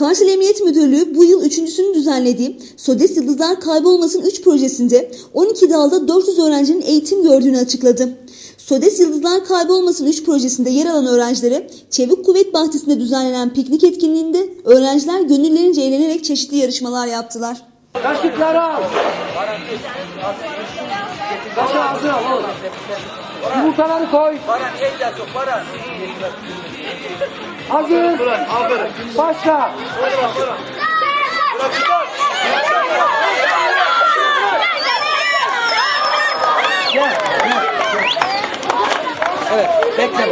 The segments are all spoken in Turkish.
Kars İl Emniyet Müdürlüğü bu yıl üçüncüsünü düzenlediği SODES Yıldızlar Kaybolmasın 3 projesinde 12 dalda 400 öğrencinin eğitim gördüğünü açıkladı. SODES Yıldızlar Kaybolmasın 3 projesinde yer alan öğrencilere Çevik Kuvvet Bahçesi'nde düzenlenen piknik etkinliğinde öğrenciler gönüllerince eğlenerek çeşitli yarışmalar yaptılar. Kaşıkları al. Kaşığı ağzına oğlum. Yumurtaları koy. Baran elle sok Baran. Hazır. Başla. Gel, gel. Evet, bekle.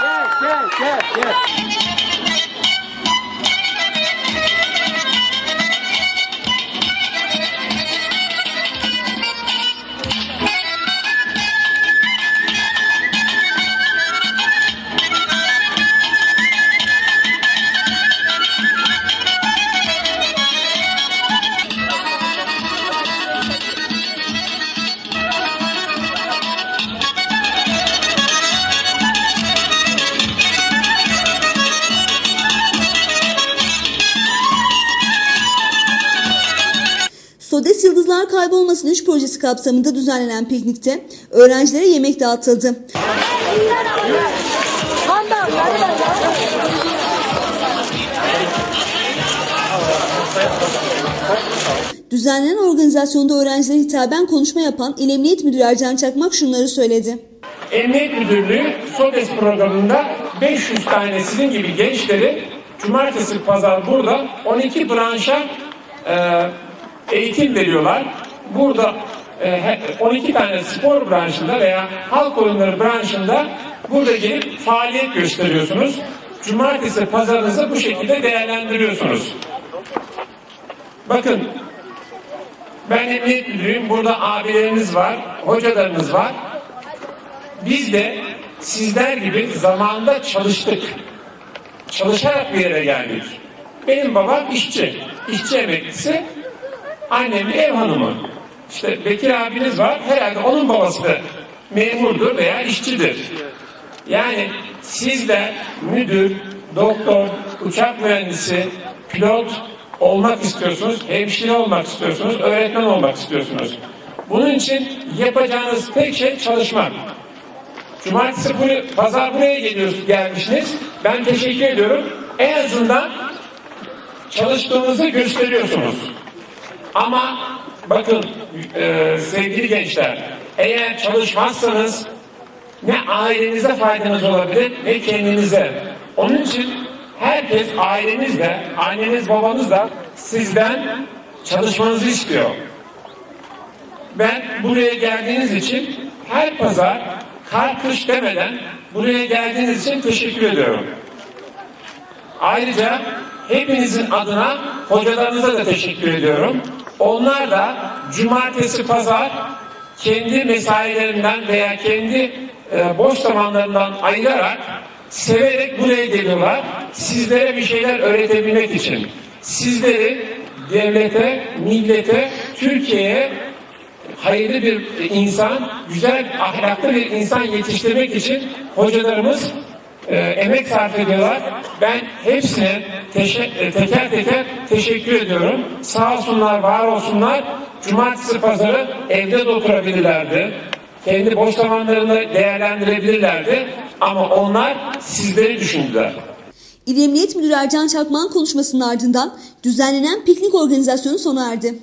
Gel, gel, gel, gel. SODES Yıldızlar Kaybolmasın 3 projesi kapsamında düzenlenen piknikte öğrencilere yemek dağıtıldı. Düzenlenen organizasyonda öğrencilere hitaben konuşma yapan İl Emniyet Müdürü Ercan Çakmak şunları söyledi. Emniyet Müdürlüğü SODES programında 500 tane sizin gibi gençleri cumartesi pazar burada 12 branşa e, eğitim veriyorlar. Burada e, he- 12 tane spor branşında veya halk oyunları branşında burada gelip faaliyet gösteriyorsunuz. Cumartesi pazarınızı bu şekilde değerlendiriyorsunuz. Bakın ben emniyet müdürüyüm. Burada abileriniz var, hocalarınız var. Biz de sizler gibi zamanında çalıştık. Çalışarak bir yere geldik. Benim babam işçi, işçi emeklisi. Annem ev hanımı. İşte Bekir abiniz var, herhalde onun babası da memurdur veya işçidir. Yani sizler müdür, doktor, uçak mühendisi, pilot olmak istiyorsunuz, hemşire olmak istiyorsunuz, öğretmen olmak istiyorsunuz. Bunun için yapacağınız tek şey çalışmak. Cumartesi pazar buraya geliyorsunuz, gelmişsiniz. Ben teşekkür ediyorum. En azından çalıştığınızı gösteriyorsunuz. Ama bakın e, sevgili gençler, eğer çalışmazsanız ne ailenize faydanız olabilir ne kendinize. Onun için herkes ailenizle, anneniz babanız da sizden çalışmanızı istiyor. Ben buraya geldiğiniz için her pazar kar kış demeden buraya geldiğiniz için teşekkür ediyorum. Ayrıca hepinizin adına hocalarınıza da teşekkür ediyorum. Onlar da cumartesi pazar kendi mesailerinden veya kendi e, boş zamanlarından ayırarak severek buraya geliyorlar. Sizlere bir şeyler öğretebilmek için. Sizleri devlete, millete, Türkiye'ye hayırlı bir insan, güzel ahlaklı bir insan yetiştirmek için hocalarımız e, emek sarf ediyorlar. Ben hepsine teşe- e, teker teker teşekkür ediyorum. Sağ olsunlar, var olsunlar. Cumartesi pazarı evde de oturabilirlerdi. Kendi boş zamanlarını değerlendirebilirlerdi. Ama onlar sizleri düşündüler. İl Emniyet Müdürü Ercan Çakmak'ın konuşmasının ardından düzenlenen piknik organizasyonu sona erdi.